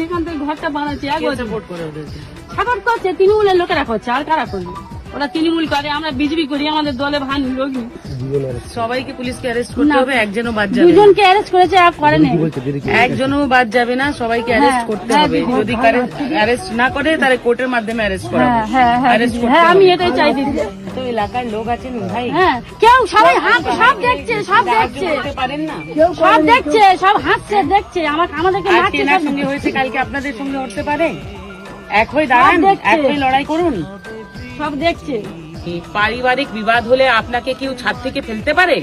যেখান থেকে ঘরটা বানাচ্ছে সাপোর্ট করে ওদেরকে সাপোর্ট করছে তৃণমূলের লোকেরা করছে আর কারা করবে? ওরা তৃণমূল করে আমরা বিজেপি করি আমাদের দলে ভান লোক সবাইকে পুলিশকে অ্যারেস্ট করতে না। হবে একজনও বাদ যাবে না। দুজনকে অ্যারেস্ট করেছে আর করে নেই। একজনও বাদ যাবে না সবাইকে অ্যারেস্ট করতে হ্যাঁ, হবে। যদি অ্যারেস্ট না করে তাহলে কোর্টের মাধ্যমে অ্যারেস্ট করা হ্যাঁ হ্যাঁ অ্যারেস্ট করতে আমি। এটাই চাই দিদি। তো এলাকার লোক আছেন ভাই। হ্যাঁ কেউ সবাই হাত সব দেখছে সব দেখছে। পারেন না? সব দেখছে সব হাসছে দেখছে। আমার আমাদেরকে সঙ্গে হয়েছে কালকে আপনাদের সঙ্গে উঠতে পারে? এক হয়ে দাঁড়ান। এক হয়ে লড়াই করুন। সব দেখছে। পারিবারিক বিবাদ হলে আপনাকে কেউ ছাদ থেকে ফেলতে পারে?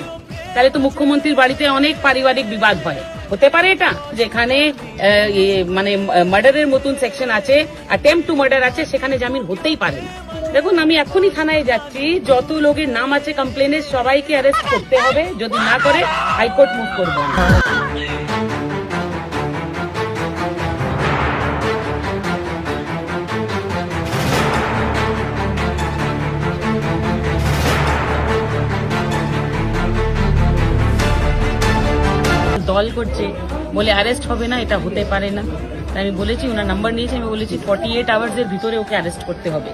তাহলে তো মুখ্যমন্ত্রীর বাড়িতে অনেক পারিবারিক বিবাদ হয়। হতে পারে এটা যেখানে মানে মার্ডারের মতন সেকশন আছে অ্যাটেম্প টু মার্ডার আছে, সেখানে জামিন হতেই পারে না। দেখুন, আমি এখনই থানায় যাচ্ছি, যত লোকের নাম আছে কমপ্লেনের সবাইকে অ্যারেস্ট করতে হবে, যদি না করে হাইকোর্ট মুভ করব কল করছে বলে অ্যারেস্ট হবে না এটা হতে পারে না তাই আমি বলেছি ওনার নাম্বার নিয়েছি আমি বলেছি ফর্টি এইট আওয়ার্সের ভিতরে ওকে অ্যারেস্ট করতে হবে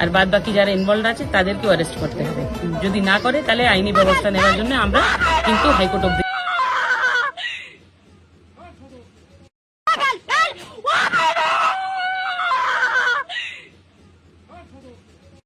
আর বাদ বাকি যারা ইনভলভ আছে তাদেরকেও অ্যারেস্ট করতে হবে যদি না করে তাহলে আইনি ব্যবস্থা নেওয়ার জন্য আমরা কিন্তু হাইকোর্ট অব্দি